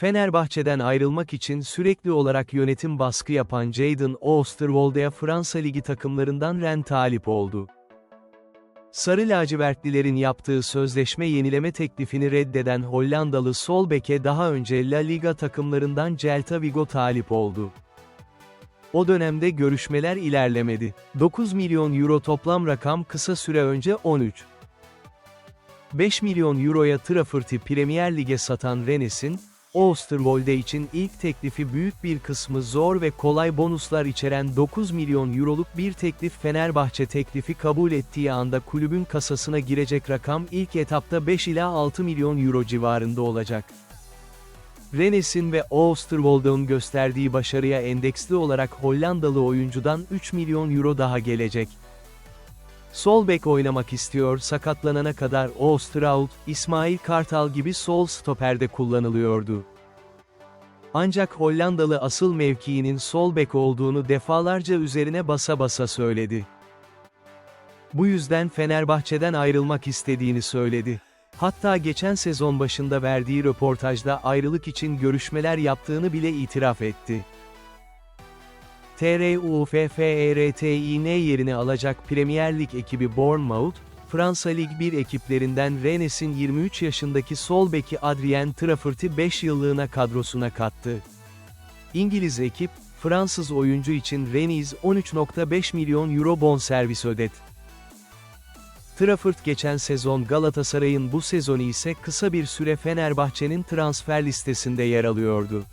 Fenerbahçe'den ayrılmak için sürekli olarak yönetim baskı yapan Jadon Oosterwolde'ye Fransa Ligi takımlarından Ren talip oldu. Sarı lacivertlilerin yaptığı sözleşme yenileme teklifini reddeden Hollandalı sol beke daha önce La Liga takımlarından Celta Vigo talip oldu. O dönemde görüşmeler ilerlemedi. 9 milyon euro toplam rakam kısa süre önce 13. 5 milyon euroya Trafford'ı Premier Lig'e satan Rennes'in, Oosterwolde için ilk teklifi büyük bir kısmı zor ve kolay bonuslar içeren 9 milyon euroluk bir teklif Fenerbahçe teklifi kabul ettiği anda kulübün kasasına girecek rakam ilk etapta 5 ila 6 milyon euro civarında olacak. Rennes'in ve Oosterwolde'un gösterdiği başarıya endeksli olarak Hollandalı oyuncudan 3 milyon euro daha gelecek. Sol bek oynamak istiyor sakatlanana kadar Oosterhout, İsmail Kartal gibi sol stoperde kullanılıyordu. Ancak Hollandalı asıl mevkiinin sol bek olduğunu defalarca üzerine basa basa söyledi. Bu yüzden Fenerbahçe'den ayrılmak istediğini söyledi. Hatta geçen sezon başında verdiği röportajda ayrılık için görüşmeler yaptığını bile itiraf etti. TRUFFERTİN yerini alacak Premier Lig ekibi Bournemouth, Fransa Lig 1 ekiplerinden Rennes'in 23 yaşındaki sol beki Adrien Trafford'ı 5 yıllığına kadrosuna kattı. İngiliz ekip, Fransız oyuncu için Rennes 13.5 milyon euro bonservis ödet. Trafford geçen sezon Galatasaray'ın bu sezonu ise kısa bir süre Fenerbahçe'nin transfer listesinde yer alıyordu.